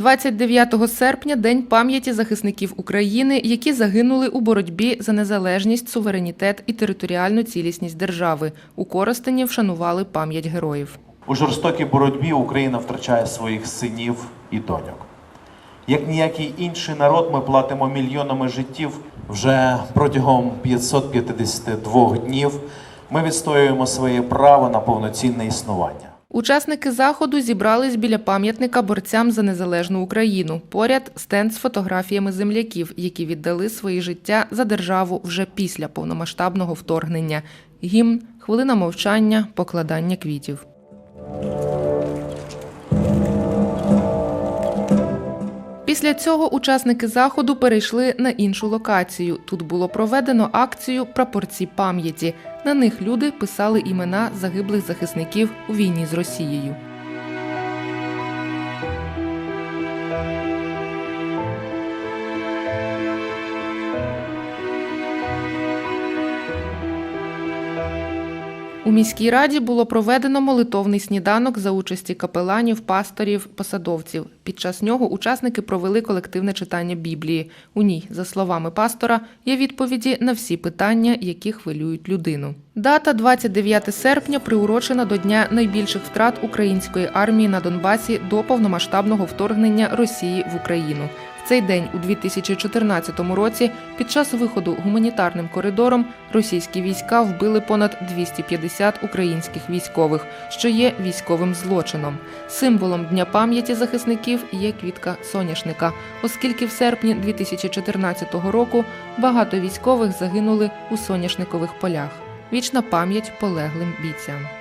29 серпня День пам'яті захисників України, які загинули у боротьбі за незалежність, суверенітет і територіальну цілісність держави. У Коростені вшанували пам'ять героїв. У жорстокій боротьбі Україна втрачає своїх синів і доньок. Як ніякий інший народ, ми платимо мільйонами життів вже протягом 552 днів. Ми відстоюємо своє право на повноцінне існування. Учасники заходу зібрались біля пам'ятника борцям за незалежну Україну. Поряд стенд з фотографіями земляків, які віддали свої життя за державу вже після повномасштабного вторгнення. Гімн, хвилина мовчання, покладання квітів. Після цього учасники заходу перейшли на іншу локацію. Тут було проведено акцію Прапорці пам'яті. На них люди писали імена загиблих захисників у війні з Росією. У міській раді було проведено молитовний сніданок за участі капеланів, пасторів, посадовців. Під час нього учасники провели колективне читання Біблії. У ній, за словами пастора, є відповіді на всі питання, які хвилюють людину. Дата 29 серпня приурочена до дня найбільших втрат української армії на Донбасі до повномасштабного вторгнення Росії в Україну. Цей день у 2014 році під час виходу гуманітарним коридором російські війська вбили понад 250 українських військових, що є військовим злочином. Символом Дня пам'яті захисників є квітка соняшника, оскільки в серпні 2014 року багато військових загинули у соняшникових полях. Вічна пам'ять полеглим бійцям.